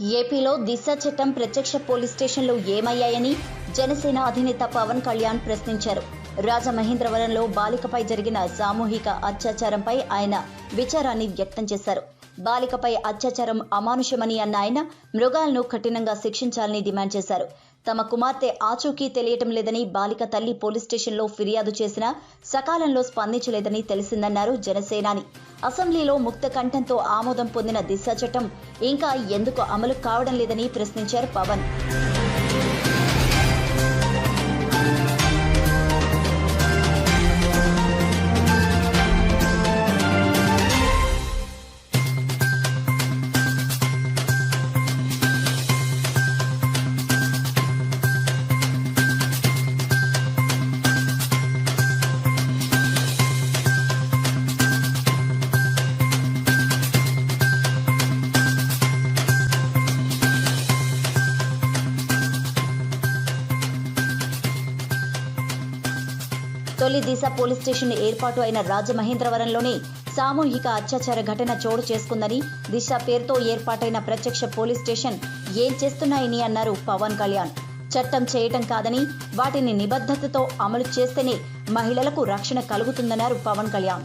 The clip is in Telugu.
ఏపీలో దిశ చట్టం ప్రత్యక్ష పోలీస్ స్టేషన్లు ఏమయ్యాయని జనసేన అధినేత పవన్ కళ్యాణ్ ప్రశ్నించారు. రాజమహేంద్రవరంలో బాలికపై జరిగిన సామూహిక అత్యాచారంపై ఆయన విచారాన్ని వ్యక్తం చేశారు. బాలికపై అత్యాచారం అమానుషమని అన్న ఆయన మృగాలను కఠినంగా శిక్షించాలని డిమాండ్ చేశారు. తమ కుమార్తె ఆచూకీ తెలియటం లేదని బాలిక తల్లి పోలీస్ స్టేషన్లో ఫిర్యాదు చేసినా సకాలంలో స్పందించలేదని తెలిసిందన్నారు జనసేనాని. అసెంబ్లీలో ముక్త కంఠంతో ఆమోదం పొందిన దిశ చట్టం ఇంకా ఎందుకు అమలు కావడం లేదని ప్రశ్నించారు పవన్. తొలి దిశ పోలీస్ స్టేషన్ ఏర్పాటు అయిన రాజమహేంద్రవరంలోనే సామూహిక అత్యాచార ఘటన చోటు చేసుకుందని దిశ పేరుతో ఏర్పాటైన ప్రత్యక్ష పోలీస్ స్టేషన్ ఏం చేస్తున్నాయని అన్నారు పవన్ కళ్యాణ్. చట్టం చేయటం కాదని వాటిని నిబద్ధతతో అమలు చేస్తేనే మహిళలకు రక్షణ కలుగుతుందన్నారు పవన్ కళ్యాణ్.